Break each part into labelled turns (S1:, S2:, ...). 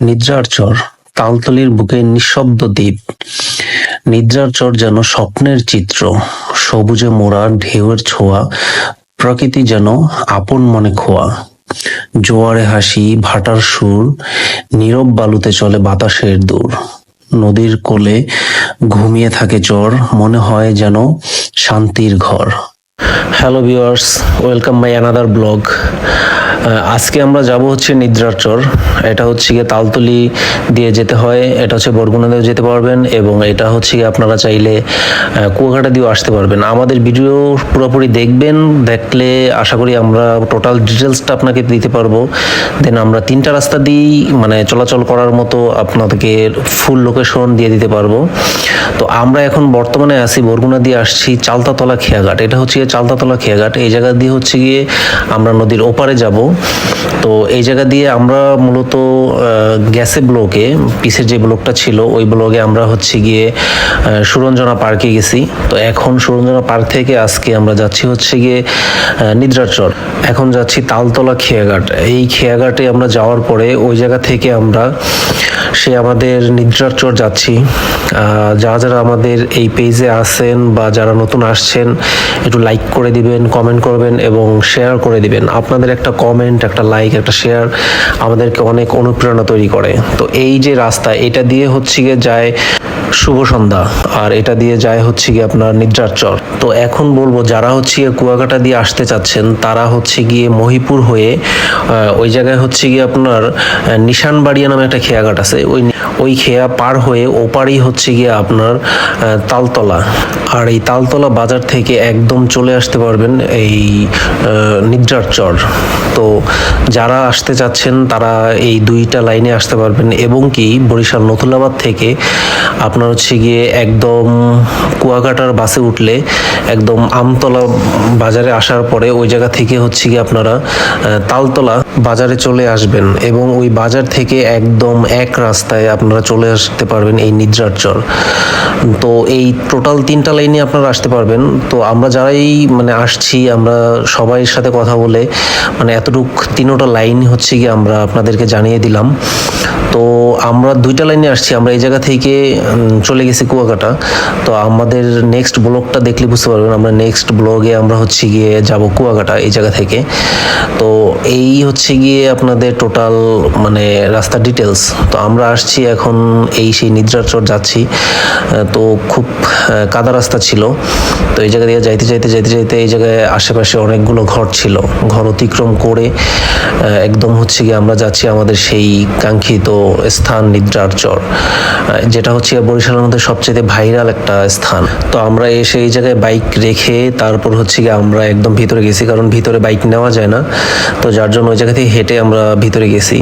S1: নিদ্রার চর তালতলির বুকে নিঃশব্দ দ্বীপ। নিদ্রার চর যেন স্বপ্নের চিত্র, সবুজে মোড়া ঢেউয়ের ছোঁয়া, প্রকৃতি যেন আপন মনে খোয়া। জোয়ারে হাসি, ভাটার সুর, নীরব বালুতে চলে বাতাসের দূর নদীর কোলে ঘুমিয়ে থাকে চর, মনে হয় যেন শান্তির ঘর। Hello viewers welcome my another blog আজকে আমরা যাব হচ্ছে নিদ্রার চর। এটা হচ্ছে গিয়ে তালতলি দিয়ে যেতে হয়। এটা হচ্ছে বরগুনা দিয়েও যেতে পারবেন এবং এটা হচ্ছে গিয়ে আপনারা চাইলে আহ, কুয়াকাটা দিয়েও আসতে পারবেন। আমাদের ভিডিও পুরোপুরি দেখবেন দেখলে আশা করি আমরা টোটাল ডিটেলসটা আপনাকে দিতে পারব। দেন আমরা তিনটা রাস্তা দিয়েই মানে চলাচল করার মতো আপনাদেরকে ফুল লোকেশন দিয়ে দিতে পারব। তো আমরা এখন বর্তমানে আছি বরগুনা দিয়ে আসছি চালতাতলা খেয়াঘাট। এটা হচ্ছে গিয়ে চালতাতলা খেয়াঘাট এই জায়গা দিয়ে হচ্ছে গিয়ে আমরা নদীর ওপারে যাব। তো এই জায়গা দিয়ে আমরা মূলত গ্যাসে ব্লকে পিসের যে ব্লকটা ছিল ওই ব্লকে আমরা হচ্ছে গিয়ে সুরঞ্জনা পার্কে গেছি। তো এখন সুরঞ্জনা পার্ক থেকে আজকে আমরা যাচ্ছি হচ্ছে গিয়ে আহ, নিদ্রার চর এখন যাচ্ছি তালতলা খেয়াঘাট। এই খেয়াঘাটে আমরা যাওয়ার পরে ওই জায়গা থেকে আমরা সে আমাদের নিদ্রার চর যাচ্ছি। যারা যারা আমাদের এই পেজে আছেন বা যারা নতুন আসছেন একটু লাইক করে দিবেন কমেন্ট করবেন এবং শেয়ার করে দিবেন। আপনাদের একটা কমেন্ট একটা লাইক একটা শেয়ার আমাদেরকে অনেক অনুপ্রেরণা তৈরি করে। তো এই যে রাস্তা এটা দিয়ে হচ্ছে গিয়ে যায় শুভ সন্ধ্যা আর এটা দিয়ে যায় হচ্ছে গিয়ে আপনার নিদ্রার চর। তো এখন বলব যারা হচ্ছে গিয়ে কুয়াকাটা দিয়ে আসতে চাচ্ছেন তারা হচ্ছে গিয়ে মহিপুর হয়ে ওই জায়গায় হচ্ছে গিয়ে আপনার আহ, নিশানবাড়িয়া নামে একটা খেয়াঘাট আছে। ওই ওই খেয়া পার হয়ে ওপারেই হচ্ছে গিয়ে আপনার তালতলা। আর এই তালতলা বাজার থেকে একদম চলে আসতে পারবেন এই নিদ্রার চর। তো যারা আসতে চাচ্ছেন, তারা এই দুইটা লাইনে আসতে পারবেন এবং কি বরিশাল নথুলাবাদ থেকে আপনার হচ্ছে গিয়ে একদম কুয়াকাটার বাসে উঠলে একদম আমতলা বাজারে আসার পরে ওই জায়গা থেকে হচ্ছে গিয়ে আপনারা তালতলা বাজারে চলে আসবেন এবং ওই বাজার থেকে একদম এক রাস্তায় আপনারা চলে আসতে পারবেন এই নিদ্রার চর তো এই টোটাল তিনটা লাইনে আপনারা আসতে পারবেন। তো আমরা যারাই মানে আসছি, আমরা সবাইয়ের সাথে কথা বলে মানে এতটুক তিনোটা লাইন হচ্ছে গিয়ে আমরা আপনাদেরকে জানিয়ে দিলাম। তো আমরা দুইটা লাইনে আসছি, আমরা এই জায়গা থেকে চলে গেছি কুয়াকাটা। তো আমাদের নেক্সট ব্লগটা দেখলে বুঝতে পারবেন, আমরা নেক্সট ব্লগে আমরা হচ্ছে গিয়ে যাব কুয়াকাটা এই জায়গা থেকে। তো এই হচ্ছে গিয়ে আপনাদের টোটাল মানে রাস্তার ডিটেলস তো আমরা আসছি এখন এই সেই নিদ্রার চর যাচ্ছি তো খুব কাদা রাস্তা ছিল। তো এই জায়গা দিয়ে যাইতে যাইতে যাইতে যাইতে এই জায়গায় আশেপাশে অনেকগুলো ঘর ছিল। ঘর অতিক্রম করে একদম হচ্ছে গিয়ে আমরা যাচ্ছি আমাদের সেই কাঙ্ক্ষিত স্থান নিদ্রার চর যেটা হচ্ছে বরিশালের মধ্যে সবচেয়ে ভাইরাল একটা স্থান। তো আমরা এসে এই জায়গায় বাইক রেখে তারপর হচ্ছে গিয়ে আমরা একদম ভিতরে গেছি, কারণ ভিতরে বাইক নেওয়া যায় না। তো যার জন্য ওই জায়গা থেকে হেঁটে আমরা ভিতরে গেছি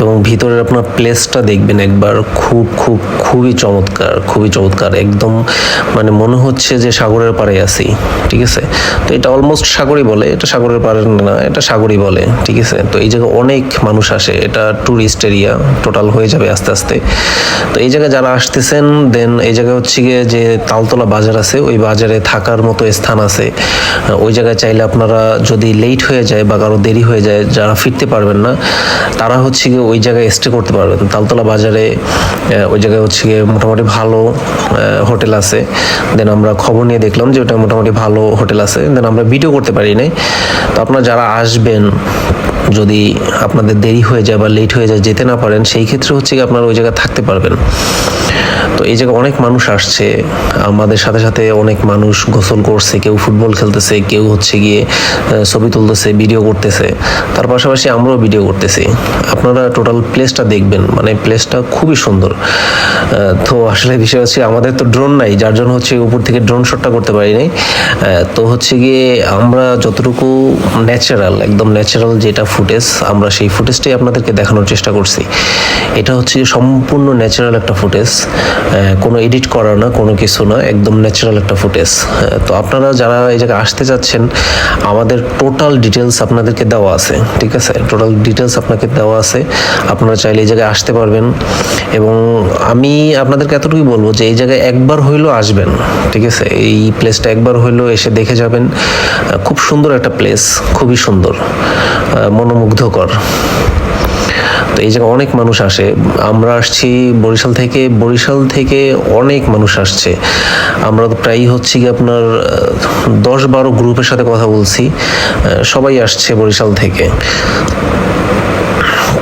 S1: এবং ভিতরের আপনার প্লেসটা দেখবেন একবার খুব খুব, খুবই চমৎকার খুবই চমৎকার। একদম মানে মনে হচ্ছে যে সাগরের পাড়ে আছি, ঠিক আছে? তো এটা অলমোস্ট সাগরই বলে, এটা সাগরের পাড়ে না, এটা সাগরই বলে, ঠিক আছে? তো এই জায়গায় অনেক মানুষ আসে, এটা ট্যুরিস্ট এরিয়া টোটাল হয়ে যাবে আস্তে আস্তে। তো এই জায়গায় যারা আসতেছেন দেন এই জায়গায় হচ্ছে গিয়ে যে তালতলা বাজার আছে, ওই বাজারে থাকার মতো স্থান আছে। ওই জায়গায় চাইলে আপনারা যদি লেট হয়ে যায় বা কারও দেরি হয়ে যায়, যারা ফিরতে পারবেন না, তারা হচ্ছে গিয়ে ওই জায়গায় স্টে করতে পারবেন। তালতলা বাজারে ওই জায়গায় হচ্ছে গিয়ে মোটামুটি ভালো হোটেল আছে। দেন আমরা খবর নিয়ে দেখলাম যে ওটা মোটামুটি ভালো হোটেল আছে। দেন আমরা ভিডিও করতে পারি নাই। তো আপনারা যারা আসবেন যদি আপনাদের দেরি হয়ে যায় বা লেট হয়ে যায়, যেতে না পারেন, সেই ক্ষেত্রে হচ্ছে কি আপনারা ওই জায়গায় থাকতে পারবেন। তো এই জায়গায় অনেক মানুষ আসছে। আমাদের সাথে সাথে অনেক মানুষ গোসল করছে, কেউ ফুটবল খেলতেছে, কেউ হচ্ছে গিয়ে ছবি তুলতেছে ভিডিও করতেছে। তার পাশাপাশি আমরাও ভিডিও করতেছি। আপনারা টোটাল প্লেসটা দেখবেন। মানে প্লেসটা খুবই সুন্দর। তো আসলে বিষয় হচ্ছে আমাদের তো ড্রোন নাই, যার জন্য হচ্ছে উপর থেকে ড্রোন শটটা করতে পারি নাই। তো হচ্ছে গিয়ে আমরা যতটুকু ন্যাচারাল একদম ন্যাচারাল যেটা ফুটেজ, আমরা সেই ফুটেজটাই আপনাদেরকে দেখানোর চেষ্টা করছি। এটা হচ্ছে সম্পূর্ণ ন্যাচারাল একটা ফুটেজ কোনো এডিট করা না, কোনো কিছু না, একদম ন্যাচারাল একটা ফুটেজ। তো আপনারা যারা এই জায়গায় আসতে চাচ্ছেন, আমাদের টোটাল ডিটেলস আপনাদেরকে দেওয়া আছে, ঠিক আছে? টোটাল ডিটেলস আপনাকে দেওয়া আছে, আপনারা চাইলে এই জায়গায় আসতে পারবেন। এবং আমি আপনাদেরকে এতটুকুই বলব যে এই জায়গায় একবার হইলেও আসবেন, ঠিক আছে? এই প্লেসটা একবার হইলেও এসে দেখে যাবেন। খুব সুন্দর একটা প্লেস খুবই সুন্দর। মনোমুগ্ধকর। তো এই জায়গায় অনেক মানুষ আসে। আমরা আসছি বরিশাল থেকে বরিশাল থেকে অনেক মানুষ আসছে। আমরা তো প্রায়ই হচ্ছে কি আপনার দশ বারো গ্রুপের সাথে কথা বলছি। সবাই আসছে বরিশাল থেকে।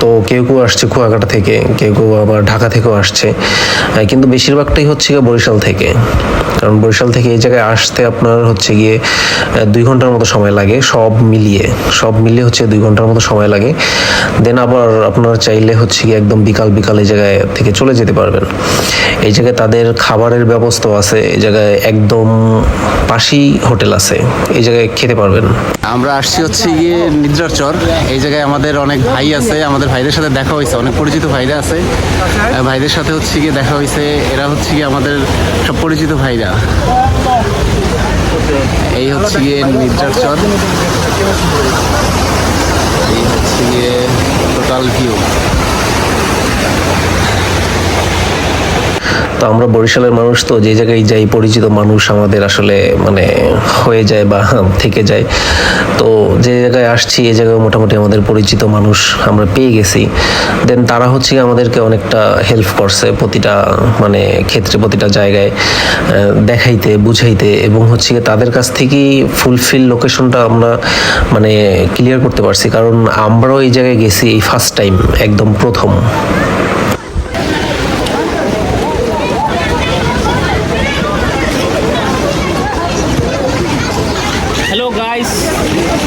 S1: তো কেউ কেউ আসছে কুয়াকাটা থেকে, কেউ কেউ আবার ঢাকা থেকেও আসছে। কিন্তু বেশিরভাগটাই হচ্ছে বরিশাল থেকে। কারণ বরিশাল থেকে এই জায়গায় আসতে আপনার হচ্ছে গিয়ে দুই ঘণ্টার মতো সময় লাগে সব মিলিয়ে। সব মিলিয়ে হচ্ছে দুই ঘণ্টার মতো সময় লাগে। দেন আবার আপনারা চাইলে হচ্ছে গিয়ে একদম বিকাল বিকাল এই জায়গায় থেকে চলে যেতে পারবেন। এই জায়গায় তাদের খাবারের ব্যবস্থা আছে, এই জায়গায় একদম পাশেই হোটেল আছে, এই জায়গায় খেতে পারবেন।
S2: আমরা আসছি হচ্ছে গিয়ে নিদ্রার চর। এই জায়গায় আমাদের অনেক ভাই আছে, আমাদের ভাইদের সাথে দেখা হয়েছে, অনেক পরিচিত ভাইরা আছে। ভাইদের সাথে হচ্ছে গিয়ে দেখা হয়েছে, এরা হচ্ছে গিয়ে আমাদের সব পরিচিত ভাইরা। এই হচ্ছে গিয়ে নিদ্রার চর এই হচ্ছে গিয়ে টোটাল ভিউ
S1: তো আমরা বরিশালের মানুষ তো, যে জায়গায় যাই, পরিচিত মানুষ আমাদের আসলে মানে হয়ে যায় বা থেকে যায়। তো যে জায়গায় আসছি এই জায়গায় মোটামুটি আমাদের পরিচিত মানুষ আমরা পেয়ে গেছি। দেন তারা হচ্ছে আমাদেরকে অনেকটা হেল্প করছে প্রতিটা মানে ক্ষেত্রে, প্রতিটা জায়গায় দেখাইতে, বুঝাইতে এবং হচ্ছে তাদের কাছ থেকেই ফুলফিল লোকেশনটা আমরা মানে ক্লিয়ার করতে পারছি। কারণ আমরাও এই জায়গায় গেছি এই ফার্স্ট টাইম একদম প্রথম
S3: হ্যালো গাইস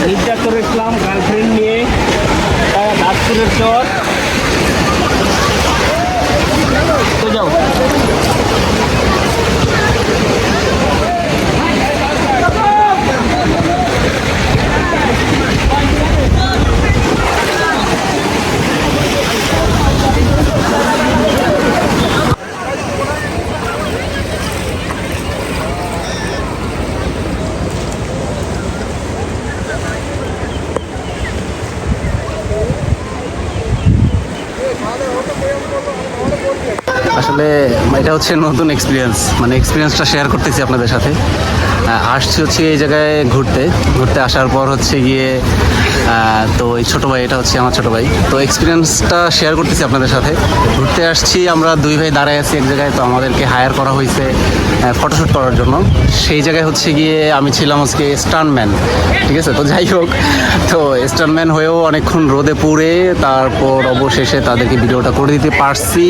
S3: নির্যাতর ইসলাম গার্লফ্রেন্ড নিয়ে তারা দাসপুরের চর তো যাও
S2: আসলে এটা হচ্ছে নতুন এক্সপিরিয়েন্স মানে এক্সপিরিয়েন্সটা শেয়ার করতেছি আপনাদের সাথে। আসছি হচ্ছে এই জায়গায় ঘুরতে। ঘুরতে আসার পর হচ্ছে গিয়ে তো এই ছোটো ভাই, এটা হচ্ছে আমার ছোটো ভাই। তো এক্সপিরিয়েন্সটা শেয়ার করতেছি আপনাদের সাথে। ঘুরতে আসছি, আমরা দুই ভাই দাঁড়ায় আছি এক জায়গায়, তো আমাদেরকে হায়ার করা হয়েছে ফটোশ্যুট করার জন্য। সেই জায়গায় হচ্ছে গিয়ে আমি ছিলাম আজকে স্টানম্যান ঠিক আছে? তো যাই হোক, তো স্টানম্যান হয়েও অনেকক্ষণ রোদে পুড়ে, তারপর অবশেষে তাদেরকে ভিডিওটা করে দিতে পারছি।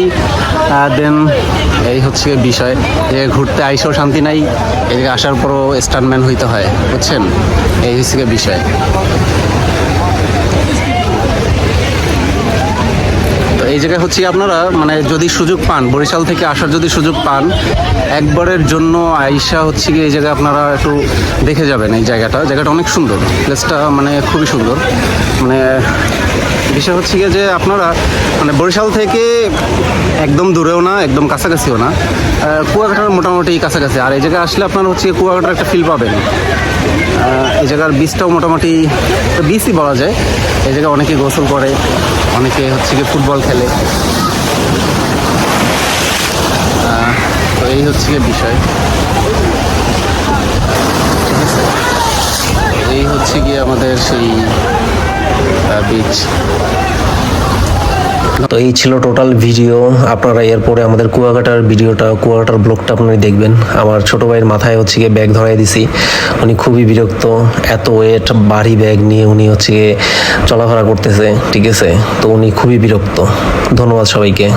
S2: দেন এই হচ্ছে বিষয় যে ঘুরতে আইসেও শান্তি নাই এদিকে আসার পরও স্টানম্যান হইতে হয়, বুঝছেন? এই হচ্ছে গিয়ে বিষয়। তো এই জায়গায় হচ্ছে আপনারা মানে যদি সুযোগ পান, বরিশাল থেকে আসার যদি সুযোগ পান, একবারের জন্য আইসা হচ্ছে কি এই জায়গায় আপনারা একটু দেখে যাবেন এই জায়গাটা। জায়গাটা অনেক সুন্দর। প্লেসটা মানে খুবই সুন্দর। মানে বিষয় হচ্ছে গিয়ে যে আপনারা মানে বরিশাল থেকে একদম দূরেও না, একদম কাছাকাছিও না কুয়াকাটার মোটামুটি কাছাকাছি। আর এই জায়গায় আসলে আপনারা হচ্ছে কুয়াকাটার একটা ফিল পাবেন। এই জায়গার বীজটাও মোটামুটি বিচই বলা যায়। এই জায়গায় অনেকে গোসল করে, অনেকে হচ্ছে কি ফুটবল খেলে। তো এই হচ্ছে গিয়ে বিষয়। এই হচ্ছে গিয়ে আমাদের সেই
S1: তো এই ছিল টোটাল ভিডিও আপনারা এরপরে আমাদের কুয়াকাটার ভিডিওটা কুয়াকাটার ব্লগটা আপনারা দেখবেন। আমার ছোট ভাইয়ের মাথায় হচ্ছে গিয়ে ব্যাগ ধরাই দিছি। উনি খুবই বিরক্ত, এত ওয়েট বাড়ি ব্যাগ নিয়ে উনি হচ্ছে গিয়ে চলাফেরা করতেছে, ঠিক আছে? তো উনি খুবই বিরক্ত। ধন্যবাদ সবাইকে।